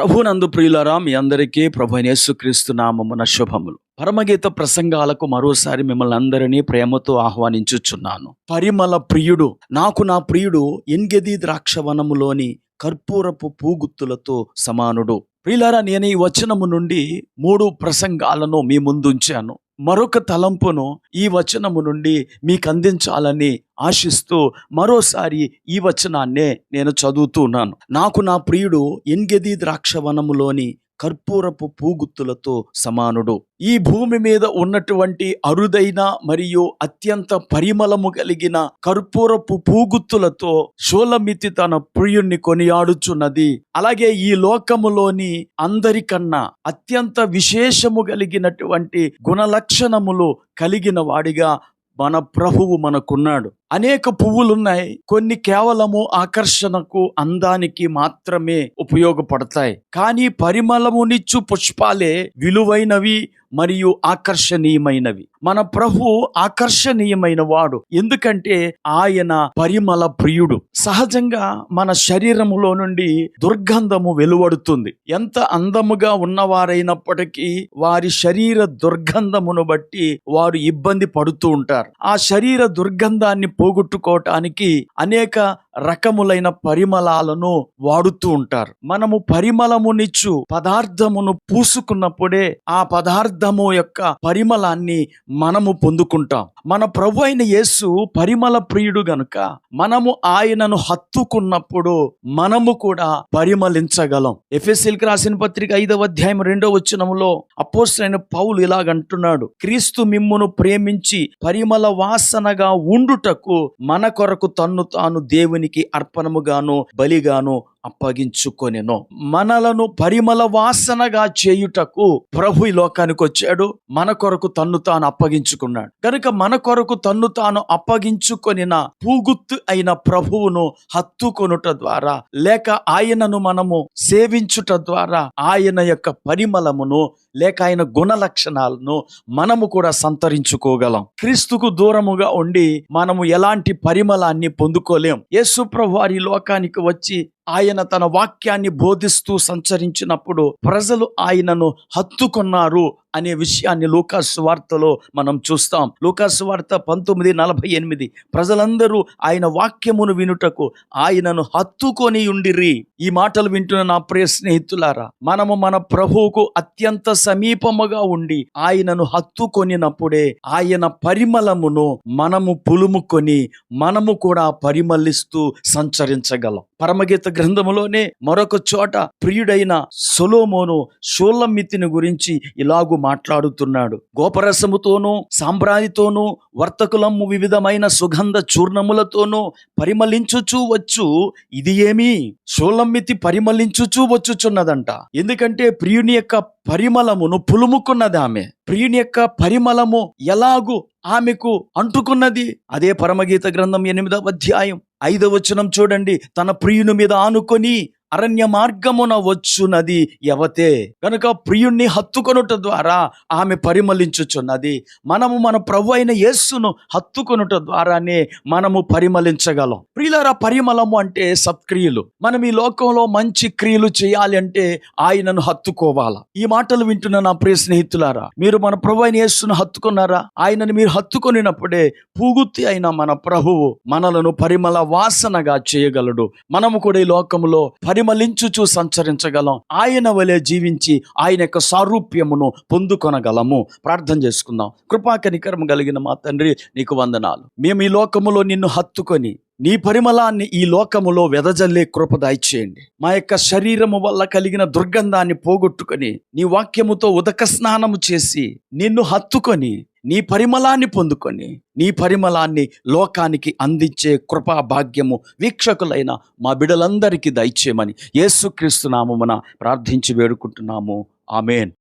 ప్రభునందు ప్రియులరా మీ అందరికీ ప్రభు యేసుక్రీస్తు నామమున శుభములు. పరమగీత ప్రసంగాలకు మరోసారి మిమ్మల్ని అందరినీ ప్రేమతో ఆహ్వానించుచున్నాను. పరిమళ ప్రియుడు నాకు నా ప్రియుడు ఎన్గెది ద్రాక్షవనములోని కర్పూరపు పూగుత్తులతో సమానుడు. ప్రియులారా నేను ఈ వచనము నుండి మూడు ప్రసంగాలను మీ ముందుంచాను. మరొక తలంపును ఈ వచనము నుండి మీకు అందించాలని ఆశిస్తూ మరోసారి ఈ వచనాన్నే నేను చదువుతున్నాను నాకు నా ప్రియుడు ఎన్గెది ద్రాక్షవనములోని కర్పూరపు పూగుత్తులతో సమానుడు. ఈ భూమి మీద ఉన్నటువంటి అరుదైన మరియు అత్యంత పరిమళము కలిగిన కర్పూరపు పూగుత్తులతో షోలమితి తన ప్రియుణ్ణి కొనియాడుచున్నది. అలాగే ఈ లోకములోని అందరికన్నా అత్యంత విశేషము కలిగినటువంటి గుణలక్షణములు కలిగిన వాడిగా మన ప్రభువు మనకున్నాడు. అనేక పువ్వులున్నాయి. కొన్ని కేవలము ఆకర్షణకు అందానికి మాత్రమే ఉపయోగపడతాయి. కానీ పరిమళమునిచ్చు పుష్పాలే విలువైనవి మరియు ఆకర్షణీయమైనవి. మన ప్రభు ఆకర్షణీయమైన వాడు. ఎందుకంటే ఆయన పరిమళ ప్రియుడు. సహజంగా మన శరీరములో నుండి దుర్గంధము వెలువడుతుంది. ఎంత అందముగా ఉన్నవారైనప్పటికీ వారి శరీర దుర్గంధమును బట్టి వారు ఇబ్బంది పడుతూ ఉంటారు. ఆ శరీర దుర్గంధాన్ని పోగొట్టుకోవటానికి అనేక రకములైన పరిమళాలను వాడుతూ ఉంటారు. మనము పరిమళమునిచ్చు పదార్థమును పూసుకున్నప్పుడే ఆ పదార్థము యొక్క పరిమళాన్ని మనము పొందుకుంటాం. మన ప్రభు అయిన యేసు పరిమళ ప్రియుడు గనుక మనము ఆయనను హత్తుకున్నప్పుడు మనము కూడా పరిమళించగలం. ఎఫ్ఎస్ఎల్కి రాసిన పత్రిక ఐదవ అధ్యాయం రెండవ వచ్చినములో అపోస్టైన పౌలు ఇలాగంటున్నాడు క్రీస్తు మిమ్మును ప్రేమించి పరిమళ వాసనగా ఉండుటకు మన కొరకు తన్ను తాను దేవునికి అర్పణముగాను బలిగాను అప్పగించుకొనెను. మనలను పరిమళ వాసనగా చేయుటకు ప్రభు ఈ లోకానికి వచ్చాడు. మన కొరకు తన్ను తాను అప్పగించుకున్నాడు. కనుక మన కొరకు తన్ను తాను అప్పగించుకొనిన పూగుత్తు అయిన ప్రభువును హత్తుకొనుట ద్వారా లేక ఆయనను మనము సేవించుట ద్వారా ఆయన యొక్క పరిమళమును లేక ఆయన గుణ లక్షణాలను మనము కూడా సంతరించుకోగలం. క్రీస్తుకు దూరముగా ఉండి మనము ఎలాంటి పరిమళాన్ని పొందుకోలేం. యేసు ప్రభు వారి లోకానికి వచ్చి ఆయన తన వాక్యాన్ని బోధిస్తూ సంచరించినప్పుడు ప్రజలు ఆయనను హత్తుకున్నారు. అనే విషయాన్ని లూకాసు వార్తలో మనం చూస్తాం. లూకాసు వార్త పంతొమ్మిది నలభై ఎనిమిది. ప్రజలందరూ ఆయన వాక్యమును వినుటకు ఆయనను హత్తుకొని ఉండిరి. ఈ మాటలు వింటున్న నా ప్రియ స్నేహితులారా మనము మన ప్రభువుకు అత్యంత సమీపముగా ఉండి ఆయనను హత్తుకొనినప్పుడే ఆయన పరిమళమును మనము పులుముకొని మనము కూడా పరిమళిస్తూ సంచరించగలం. పరమగీత గ్రంథములోనే మరొక చోట ప్రియుడైన సొలోమోను షోలమితిని గురించి ఇలాగు మాట్లాడుతున్నాడు. గోపరసముతోనూ సాంబ్రాణితోనూ వర్తకులము వివిధమైన సుగంధ చూర్ణములతోనూ పరిమళించుచూ వచ్చు. ఇది ఏమి? షోలమ్మితి పరిమళించుచూ వచ్చుచున్నదంట. ఎందుకంటే ప్రియుని యొక్క పరిమళమును పులుముకున్నది ఆమె. ప్రియుని యొక్క పరిమళము ఎలాగు ఆమెకు అంటుకున్నది? అదే పరమగీత గ్రంథం ఎనిమిదవ అధ్యాయం ఐదవ వచనం చూడండి. తన ప్రియుని మీద ఆనుకొని అరణ్య మార్గమున వచ్చునది ఎవతే కనుక ప్రియుణ్ణి హత్తుకొనుట ద్వారా ఆమె పరిమళించుచున్నది. మనము మన ప్రభు అయిన యేస్సును హత్తుకొనుట ద్వారానే మనము పరిమళించగలం. ప్రియులారా పరిమళము అంటే సత్క్రియలు. మనం ఈ లోకంలో మంచి క్రియలు చేయాలి అంటే ఆయనను హత్తుకోవాలా? ఈ మాటలు వింటున్న నా ప్రియ స్నేహితులారా మీరు మన ప్రభు అయిన యేస్సును హత్తుకున్నారా? ఆయనను మీరు హత్తుకొనినప్పుడే పూగుత్తి అయిన మన ప్రభువు మనలను పరిమళ వాసనగా చేయగలడు. మనము కూడా ఈ లోకములో పరిమళించుచు సంచరించగలం. ఆయన వలె జీవించి ఆయన యొక్క సారూప్యమును పొందుకొనగలము. ప్రార్థన చేసుకుందాం. కృపాకనికరం కలిగిన మా తండ్రి నీకు వందనాలు. మేము ఈ లోకములో నిన్ను హత్తుకొని నీ పరిమళాన్ని ఈ లోకములో వెదజల్లే కృప దాయిచేయండి. మా యొక్క శరీరము వల్ల కలిగిన దుర్గంధాన్ని పోగొట్టుకొని నీ వాక్యముతో ఉదక స్నానము చేసి నిన్ను హత్తుకొని నీ పరిమళాన్ని పొందుకొని నీ పరిమళాన్ని లోకానికి అందించే కృపా భాగ్యము వీక్షకులైన మా బిడలందరికీ దయచేయమని యేసుక్రీస్తు నామమున ప్రార్థించి వేడుకుంటున్నాము. ఆమెన్.